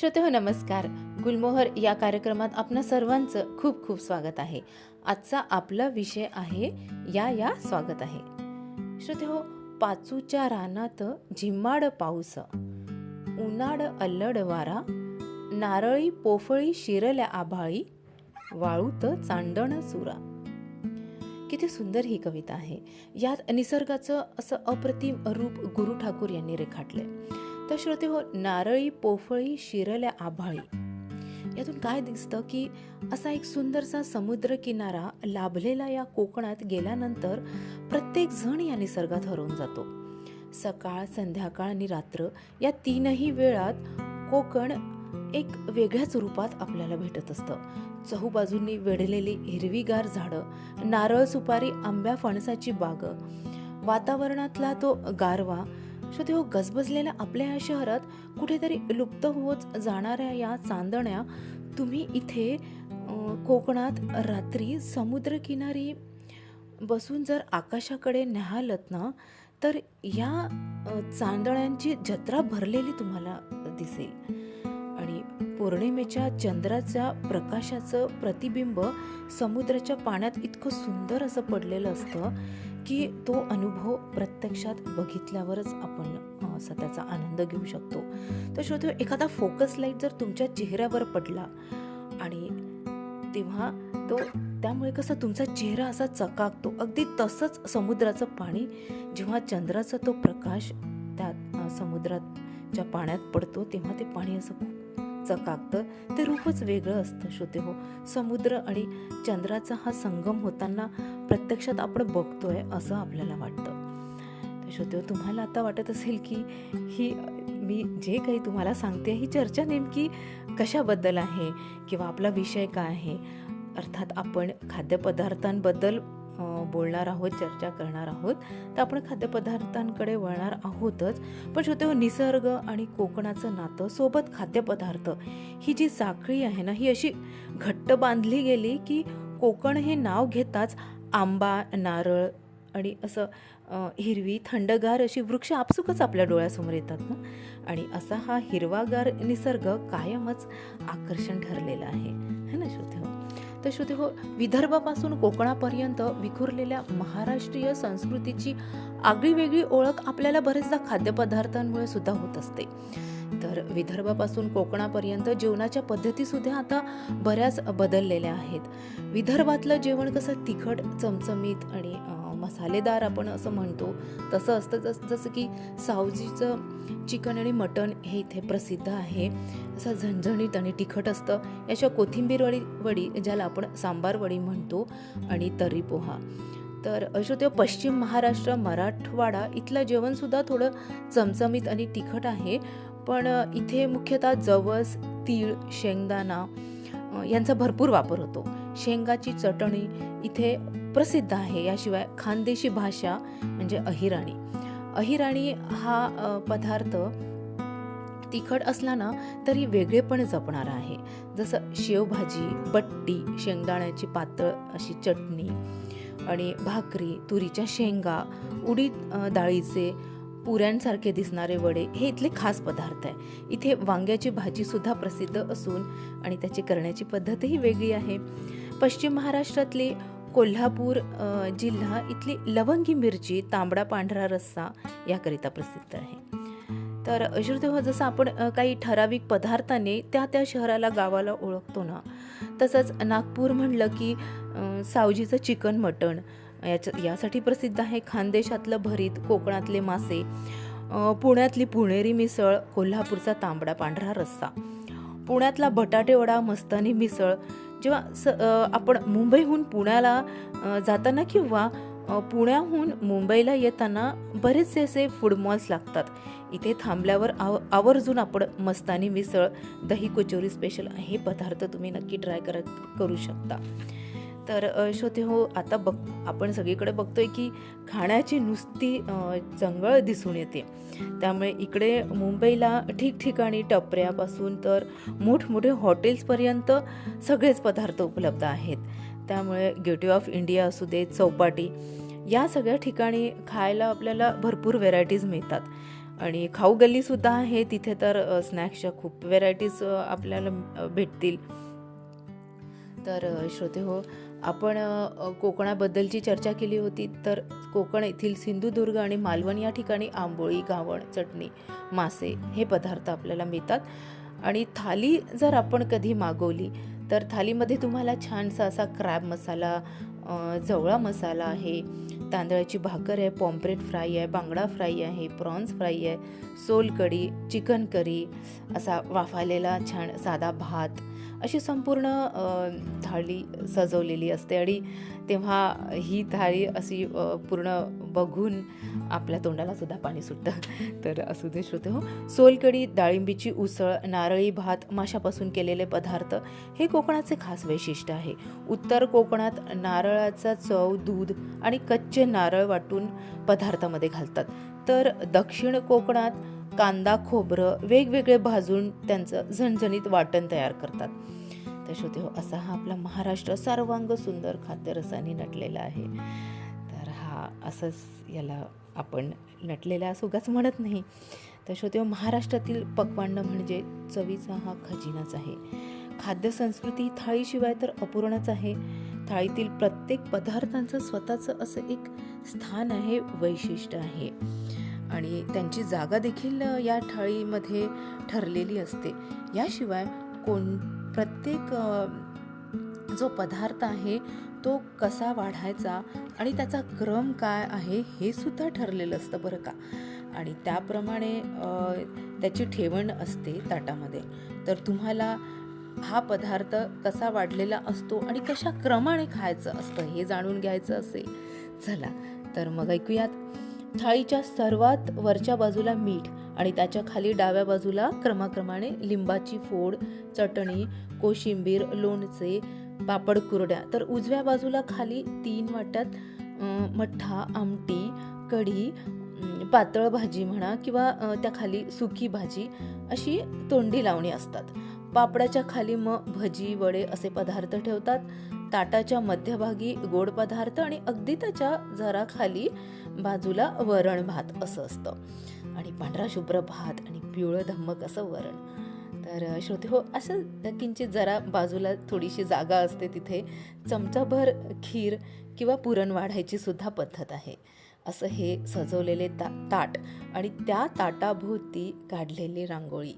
श्रोते हो नमस्कार. गुलमोहर या कार्यक्रमात आपणा सर्वांचं खूप खूप स्वागत आहे. आजचा आपला विषय आहे या या स्वागत आहे. श्रोते हो पाचूच्या रानात झिम्माड पाऊस. उन्हाड अल्लड वारा. नारळी पोफळी शिरल्या आभाळी. वाळूत चांदण सुरा. किती सुंदर ही कविता आहे. यात निसर्गाचं असं अप्रतिम रूप गुरु ठाकूर यांनी रेखाटले तर श्रोते हो नारळी पोफळी शिरल्या आभाळी. यातून काय दिसतं की असा एक सुंदरसा समुद्र किनारा लाभलेला या कोकणात गेल्यानंतर प्रत्येक जण या निसर्गात हरवून जातो. सकाळ संध्याकाळ आणि रात्र या तीनही वेळात कोकण एक वेगळ्याच रूपात आपल्याला भेटत असतं. चहूबाजूंनी वेढलेली हिरवीगार झाडं नारळ सुपारी आंब्या फणसाची बाग वातावरणातला तो गारवा सो हो गजबजलेल्या आपल्या या शहरात कुठेतरी लुप्त होत जाणाऱ्या या चांदण्या तुम्ही इथे कोकणात रात्री समुद्रकिनारी बसून जर आकाशाकडे न्याहालत ना तर या चांदण्यांची जत्रा भरलेली तुम्हाला दिसेल. आणि पौर्णिमेच्या चंद्राच्या प्रकाशाचं प्रतिबिंब समुद्राच्या पाण्यात इतकं सुंदर असं पडलेलं असतं की तो अनुभव प्रत्यक्षात बघितल्यावरच आपण स्वतःचा आनंद घेऊ शकतो. तर श्रोतो एखादा फोकस लाइट जर तुमच्या चेहऱ्यावर पडला आणि तेव्हा तो त्यामुळे कसं तुमचा चेहरा असा चकाकतो. अगदी तसंच समुद्राचं पाणी जेव्हा चंद्राचा तो प्रकाश त्या अं, समुद्राच्या पाण्यात पडतो तेव्हा ते पाणी असं खूप चकाकतं ते रूपच वेगळं असतं श्रोते हो. समुद्र आणि चंद्राचा हा संगम होताना प्रत्यक्षात आपण बघतोय असं आपल्याला वाटतं. श्रोते हो, तुम्हाला आता वाटत असेल की ही मी जे काही तुम्हाला सांगते ही चर्चा नेमकी कशाबद्दल आहे? किंवा आपला विषय काय आहे? अर्थात आपण खाद्यपदार्थांबद्दल बोलणार आहोत चर्चा करणार आहोत. तर आपण खाद्यपदार्थांकडे वळणार आहोतच. पण श्रोते हो, निसर्ग आणि कोकणाचं नातं सोबत खाद्यपदार्थ ही जी साखळी आहे ना ही अशी घट्ट बांधली गेली की कोकण हे नाव घेताच आंबा नारळ आणि असं हिरवी थंडगार अशी वृक्ष आपसुकच आपल्या डोळ्यासमोर येतात ना? आणि असा हा हिरवागार निसर्ग कायमच आकर्षण ठरलेला आहे. है ना श्रोते हो? तर श्रोते हो विदर्भापासून कोकणापर्यंत विखुरलेल्या महाराष्ट्रीय संस्कृतीची आगळीवेगळी ओळख आपल्याला बरेचदा खाद्यपदार्थांमुळे सुद्धा होत असते. तर विदर्भापासून कोकणापर्यंत जेवणाच्या पद्धती सुद्धा आता बऱ्याच बदललेल्या आहेत. विदर्भातलं जेवण कसं तिखट चमचमीत आणि मसालेदार आपण असं म्हणतो. तसं असतं जसं जसं की सावजीचं चिकन आणि मटण हे इथे प्रसिद्ध आहे. असं झणझणीत आणि तिखट असतं. याशिवाय कोथिंबीर वडी वडी ज्याला आपण सांबार वडी म्हणतो आणि तर्री पोहा. तर श्रोते पश्चिम महाराष्ट्र मराठवाडा इथलं जेवणसुद्धा थोडं चमचमीत आणि तिखट आहे. पण इथे मुख्यतः जवस तीळ शेंगदाणा यांचा भरपूर वापर होतो. शेंगाची चटणी इथे प्रसिद्ध आहे. याशिवाय खानदेशी भाषा म्हणजे अहिराणी. अहिराणी हा पदार्थ तिखट असला ना तरी वेगळेपण जपणारा आहे. जसं शेवभाजी बट्टी शेंगदाण्याची पातळ अशी चटणी आणि भाकरी तुरीच्या शेंगा उडीद डाळीचे पुऱ्यांसारखे दिसणारे वडे हे इथले खास पदार्थ आहे. इथे वांग्याची भाजीसुद्धा प्रसिद्ध असून आणि त्याची करण्याची पद्धतही वेगळी आहे. पश्चिम महाराष्ट्रातली कोल्हापूर जिल्हा इथली लवंगी मिरची तांबडा पांढरा रस्सा याकरिता प्रसिद्ध आहे. तर श्रोतेहो जसं आपण काही ठराविक पदार्थाने त्या त्या शहराला गावाला ओळखतो ना तसंच नागपूर म्हणलं की सावजीचं चिकन मटण याच्या यासाठी प्रसिद्ध आहे. खानदेशातलं भरीत कोकणातले मासे पुण्यातली पुणेरी मिसळ कोल्हापूरचा तांबडा पांढरा रस्सा पुण्यातला बटाटेवडा मस्तानी मिसळ जेव्हा स आपण मुंबईहून पुण्याला जाताना किंवा पुण्याहून मुंबईला येताना बरेचसे असे फूड मॉल्स लागतात. इथे थांबल्यावर आव आवर्जून आपण मस्तानी मिसळ दही कचोरी स्पेशल हे पदार्थ तुम्ही नक्की ट्राय करत करू शकता. तर श्रोते हो आता बघ आपण सगळीकडे बघतोय की खाण्याची नुसती जंगळ दिसून येते. त्यामुळे इकडे मुंबईला ठिकठिकाणी टपऱ्यापासून तर मोठमोठे हॉटेल्सपर्यंत सगळेच पदार्थ उपलब्ध आहेत. त्यामुळे गेटवे ऑफ इंडिया असू दे चौपाटी या सगळ्या ठिकाणी खायला आपल्याला भरपूर व्हेरायटीज मिळतात. आणि खाऊ गल्लीसुद्धा आहे तिथे तर स्नॅक्सच्या खूप व्हेरायटीज आपल्याला भेटतील. तर श्रोते हो आपण कोकणाबद्दलची चर्चा केली होती तर कोकण येथील सिंधुदुर्ग आणि मालवण या ठिकाणी आंबोळी घावण चटणी मासे हे पदार्थ आपल्याला मिळतात. आणि थाली जर आपण कधी मागवली तर थालीमध्ये तुम्हाला छानसा असा क्रॅब मसाला जवळा मसाला आहे तांदळाची भाकर आहे पॉम्प्रेट फ्राय आहे बांगडा फ्राय आहे प्रॉन्स फ्राय आहे सोलकढी चिकन करी असा वाफालेला छान साधा भात अशी संपूर्ण थाळी सजवलेली असते आणि तेव्हा ही थाळी अशी पूर्ण बघून आपल्या तोंडाला सुद्धा पाणी सुटतं. तर असू दे श्रोते हो. सोलकढी डाळिंबीची उसळ नारळी भात माशापासून केलेले पदार्थ हे कोकणाचे खास वैशिष्ट्य आहे. उत्तर कोकणात नारळाचा चव दूध आणि कच्चे नारळ वाटून पदार्थामध्ये घालतात. तर दक्षिण कोकणात कांदा खोबरं वेगवेगळे भाजून त्यांचं झणझणीत वाटण तयार करतात. तर हो असा हा आपला महाराष्ट्र सर्वांग सुंदर खाद्यरसाने नटलेला आहे. तर हा असंच याला आपण नटलेला असं उगाच म्हणत नाही. तर श्रोते हो महाराष्ट्रातील पक्वान्न म्हणजे चवीचा हा खजिनाच आहे. खाद्य संस्कृती ही थाळीशिवाय तर अपूर्णच आहे. थाळीतील प्रत्येक पदार्थांचं स्वतःचं असं एक स्थान आहे वैशिष्ट्य आहे. आणि त्यांची जागा देखील या थाळीमध्ये ठरलेली असते. याशिवाय कोण प्रत्येक जो पदार्थ आहे तो कसा वाढायचा आणि त्याचा क्रम काय आहे हे सुद्धा ठरलेलं असतं बरं का. आणि त्याप्रमाणे त्याची ठेवण असते ताटामध्ये. तर तुम्हाला हा पदार्थ कसा वाढलेला असतो आणि कशा क्रमाने खायचं असतं हे जाणून घ्यायचं असेल. चला तर मग ऐकूयात. थाळीच्या सर्वात वरच्या बाजूला मीठ आणि त्याच्याखाली डाव्या बाजूला क्रमाक्रमाने लिंबाची फोड चटणी कोशिंबीर लोणचे पापड कुरड्या. तर उजव्या बाजूला खाली तीन वाट्यात मठ्ठा आमटी कढी पातळ भाजी म्हणा किंवा त्या खाली सुकी भाजी अशी तोंडी लावणी असतात. पापडाच्या खाली मग भजी वडे असे पदार्थ ठेवतात. ताटाच्या मध्यभागी गोड पदार्थ आणि अगदी त्याच्या जरा खाली बाजूला वरण भात असं असतं. आणि पांढरा शुभ्र भात आणि पिवळं धम्मक असं वरण. तर श्रोते हो असं किंचित जरा बाजूला थोडीशी जागा असते तिथे. चमचाभर खीर किंवा पुरण वाढायची सुद्धा पद्धत आहे. असं हे सजवलेले ता ताट आणि त्या ताटाभोवती काढलेली रांगोळी.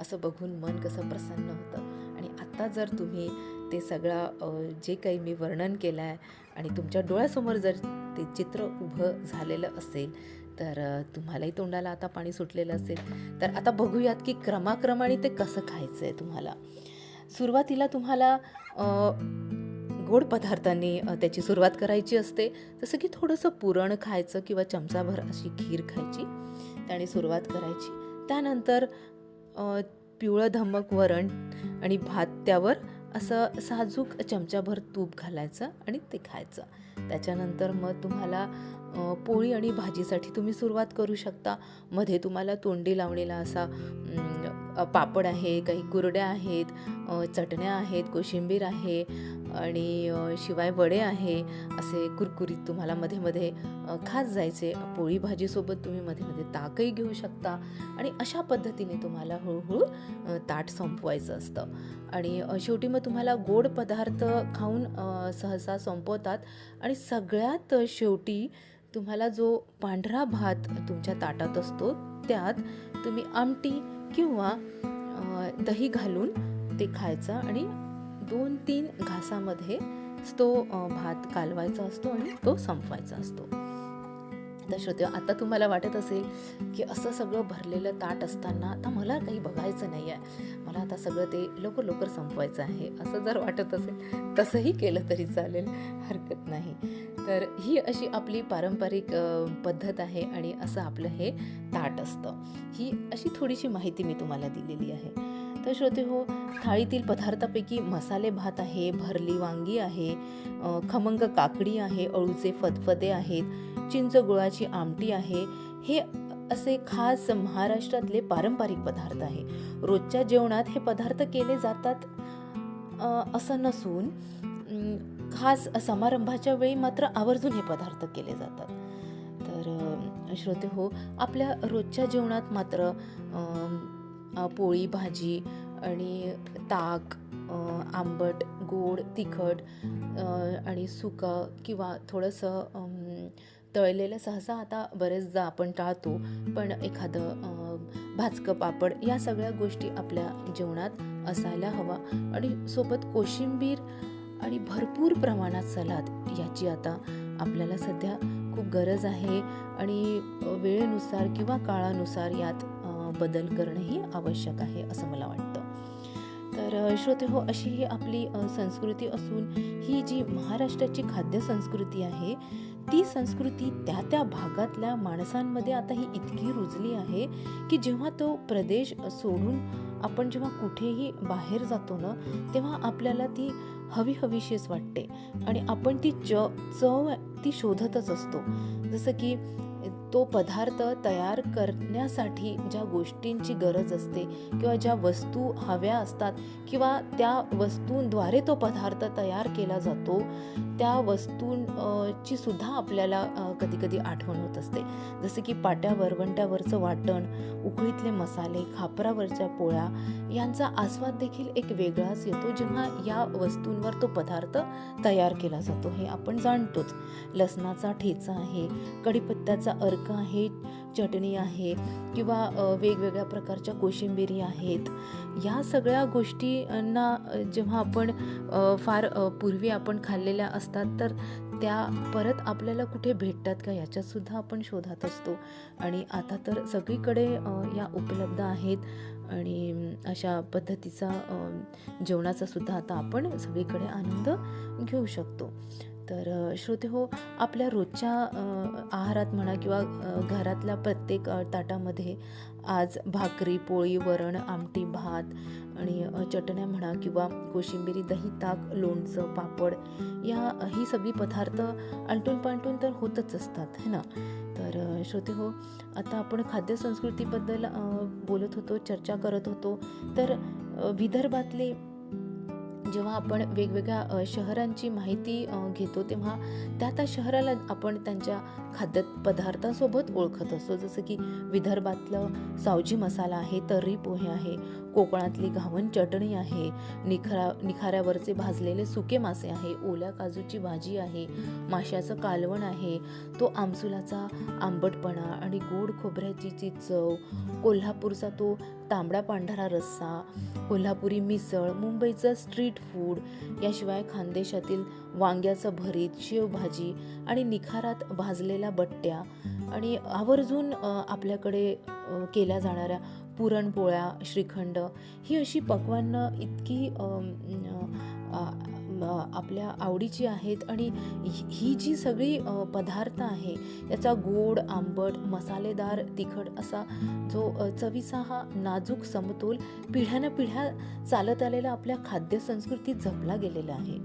असं बघून मन कसं प्रसन्न होतं. आणि आत्ता जर तुम्ही ते सगळं जे काही मी वर्णन केलं आहे आणि तुमच्या डोळ्यासमोर जर ते चित्र उभं झालेलं असेल तर तुम्हालाही तोंडाला आता पाणी सुटलेलं असेल. तर आता बघूयात की क्रमाक्रमाने ते कसं खायचं आहे तुम्हाला. सुरुवातीला तुम्हाला गोड पदार्थांनी त्याची सुरुवात करायची असते. जसं की थोडंसं पुरण खायचं किंवा चमचाभर अशी खीर खायची त्याने सुरुवात करायची. त्यानंतर पिवळं धमक वरण आणि भात त्यावर असं साजूक चमचाभर तूप घालायचं आणि ते खायचं. त्याच्यानंतर मग तुम्हाला पोळी आणि भाजीसाठी तुम्ही सुरुवात करू शकता. मध्ये तुम्हाला तोंडी लावणीला असा पापड आहे काही कुरड्या आहेत चटण्या आहेत कोशिंबीर आहे आणि शिवाय वडे आहे असे कुरकुरीत तुम्हाला मध्ये मध्ये खात जायचे. पोळी भाजीसोबत तुम्ही मध्ये मध्ये ताकही घेऊ शकता आणि अशा पद्धतीने तुम्हाला हळूहळू ताट संपवायचं असतं. आणि शेवटी मग तुम्हाला गोड पदार्थ खाऊन सहसा संपवतात आणि सगळ्यात शेवटी तुम्हाला जो पांढरा भात तुमच्या ताटात असतो त्यात तुम्ही आमटी किंवा दही घालून ते खायचा आणि दोन तीन घासामध्ये तो भात कालवायचा असतो आणि तो संपवायचा असतो. तर श्रोते आता तुम्हाला वाटत असेल की असं सगळं भरलेलं ताट असताना आता मला काही बघायचं नाही आहे मला आता सगळं ते लवकर लवकर संपवायचं आहे असं जर वाटत असेल तसंही केलं तरी चालेल हरकत नाही. तर ही अशी आपली पारंपरिक पद्धत आहे आणि असं आपलं हे ताट असतं. ही अशी थोडीशी माहिती मी तुम्हाला दिलेली आहे. तर श्रोते हो थाळीतील पदार्थापैकी मसाले भात आहे भरली वांगी आहे खमंग काकडी आहे अळूचे फतफते आहेत चिंच गुळाची आमटी आहे हे असे खास महाराष्ट्रातले पारंपरिक पदार्थ आहे. रोजच्या जेवणात हे पदार्थ केले जातात असं नसून खास समारंभाच्या वेळी मात्र आवर्जून हे पदार्थ केले जातात. तर श्रोते हो आपल्या रोजच्या जेवणात मात्र पोळी भाजी आणि ताक आंबट गोड तिखट आणि सुकं किंवा थोडंसं तळलेलं सहसा आता बरेचदा आपण टाळतो. पण एखादं भाजकं पापड या सगळ्या गोष्टी आपल्या जेवणात असायला हवा. आणि सोबत कोशिंबीर आणि भरपूर प्रमाणात सलाद याची आता आपल्याला सध्या खूप गरज आहे. आणि वेळेनुसार किंवा काळानुसार यात बदल करणंही आवश्यक आहे असं मला वाटतं. तर श्रोते हो अशी ही आपली संस्कृती असून ही जी महाराष्ट्राची खाद्य संस्कृती आहे ती संस्कृती त्या त्या भागातल्या माणसांमध्ये आता ही इतकी रुजली आहे की जेव्हा तो प्रदेश सोडून आपण जेव्हा कुठेही बाहेर जातो ना तेव्हा आपल्याला ती हवी हवीशीच वाटते. आणि आपण ती च चव ती शोधतच असतो. जसं की तो पदार्थ तयार करण्यासाठी ज्या गोष्टींची गरज असते किंवा ज्या वस्तू हव्या असतात किंवा त्या वस्तूंद्वारे तो पदार्थ तयार केला जातो त्या वस्तूंची सुद्धा आपल्याला कधी कधी आठवण होत असते. जसं की पाट्या वरवंट्यावरचं वाटण उकळीतले मसाले खापरावरच्या पोळ्या यांचा आस्वाद देखील एक वेगळाच येतो जेव्हा या वस्तूंवर तो पदार्थ तयार केला जातो. हे आपण जाणतोच. लसणाचा ठेचा आहे कढीपत्त्याचा अर्क आहे चटणी आहे किंवा वेगवेगळ्या प्रकारच्या कोशिंबिरी आहेत. या सगळ्या गोष्टींना जेव्हा आपण फार पूर्वी आपण खाल्लेल्या असतात तर त्या परत आपल्याला कुठे भेटतात का याच्यातसुद्धा आपण शोधात असतो. आणि आता तर सगळीकडे या उपलब्ध आहेत आणि अशा पद्धतीचा जेवणाचासुद्धा जेवणाचा सुद्धा आता आपण सगळीकडे आनंद घेऊ शकतो. तर श्रोते हो आपल्या रोजच्या आहारात म्हणा किंवा घरातल्या प्रत्येक ताटामध्ये आज भाकरी पोळी वरण आमटी भात आणि चटण्या म्हणा किंवा कोशिंबिरी दही ताक लोणचं पापड या ही सगळी पदार्थ आलटून पालटून तर होतच असतात है ना? तर श्रोते हो आता आपण खाद्य संस्कृतीबद्दल बोलत होतो चर्चा करत होतो तर विदर्भातले जेव्हा आपण वेगवेगळ्या शहरांची माहिती घेतो तेव्हा त्या त्या शहराला आपण त्यांच्या खाद्यपदार्थासोबत ओळखत असतो. जसं की विदर्भातलं सावजी मसाला आहे तर्री पोहे आहे कोकणातली घावन चटणी आहे निखरा निखाऱ्यावरचे भाजलेले सुके मासे आहे ओल्या काजूची भाजी आहे माशाचं कालवण आहे तो आमसुलाचा आंबटपणा आणि गोड खोबऱ्याची ची चव कोल्हापूरचा तो तांबडा पांढरा रस्सा कोल्हापुरी मिसळ मुंबईचं स्ट्रीट फूड याशिवाय खानदेशातील वांग्याचं भरीत शेवभाजी आणि निखारात भाजलेल्या बट्ट्या आणि आवर्जून आपल्याकडे केल्या जाणाऱ्या पुरणपोळ्या श्रीखंड ही अशी पक्वान्न इतकी आपल्या आवडीची आहेत आणि ही ही जी सगळी पदार्थ आहे याचा गोड आंबट मसालेदार तिखट असा जो चवीचा हा नाजूक समतोल पिढ्यानं पिढ्या चालत आलेला आपल्या खाद्य संस्कृतीत जपला गेलेला आहे.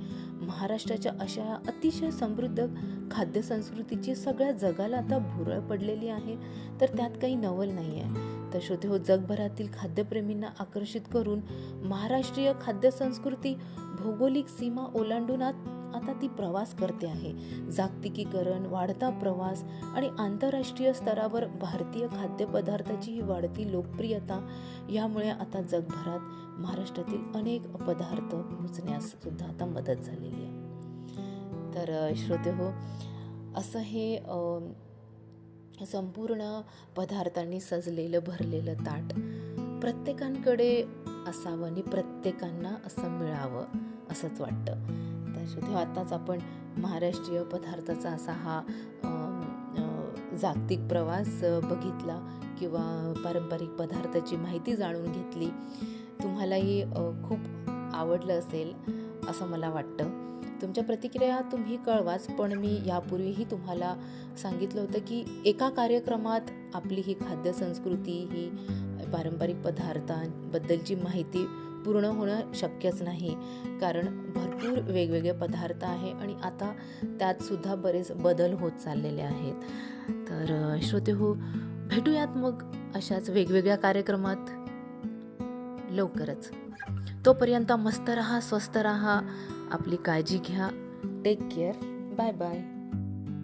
महाराष्ट्राच्या अशा अतिशय समृद्ध खाद्य संस्कृतीची सगळ्या जगाला आता भुरळ पडलेली आहे तर त्यात काही नवल नाही आहे तर श्रोते हो जगभरातील खाद्यप्रेमींना आकर्षित करून महाराष्ट्रीय खाद्य संस्कृती भौगोलिक सीमा ओलांडून आत- आता ती प्रवास करते आहे. जागतिकीकरण वाढता प्रवास आणि आंतरराष्ट्रीय स्तरावर भारतीय खाद्यपदार्थाची ही वाढती लोकप्रियता यामुळे आता जगभरात महाराष्ट्रातील अनेक पदार्थ पोहोचण्यास सुद्धा आता मदत झालेली आहे. तर श्रोते हो असं हे संपूर्ण पदार्थांनी सजलेलं भरलेलं ताट. प्रत्येकांकडे असावं आणि प्रत्येकांना असं मिळावं असंच वाटतं. त्याशिवाय आताच आपण महाराष्ट्रीय पदार्थाचा असा हा जागतिक प्रवास बघितला किंवा पारंपरिक पदार्थाची माहिती जाणून घेतली. तुम्हालाही खूप आवडलं असेल असं मला वाटतं. तुमच्या प्रतिक्रिया तुम्ही कळवाच पण मी यापूर्वीही तुम्हाला सांगितलं होतं की एका कार्यक्रमात आपली ही खाद्य संस्कृती ही पारंपरिक पदार्थांबद्दलची माहिती पूर्ण होणं शक्यच नाही. कारण भरपूर वेगवेगळे पदार्थ आहे आणि आता त्यातसुद्धा बरेच बदल होत चाललेले आहेत. तर श्रोते हो भेटूयात मग अशाच वेगवेगळ्या कार्यक्रमात. लवकरच. तोपर्यंत मस्त रहा स्वस्त रहा. आपली काळजी घ्या. Take care bye bye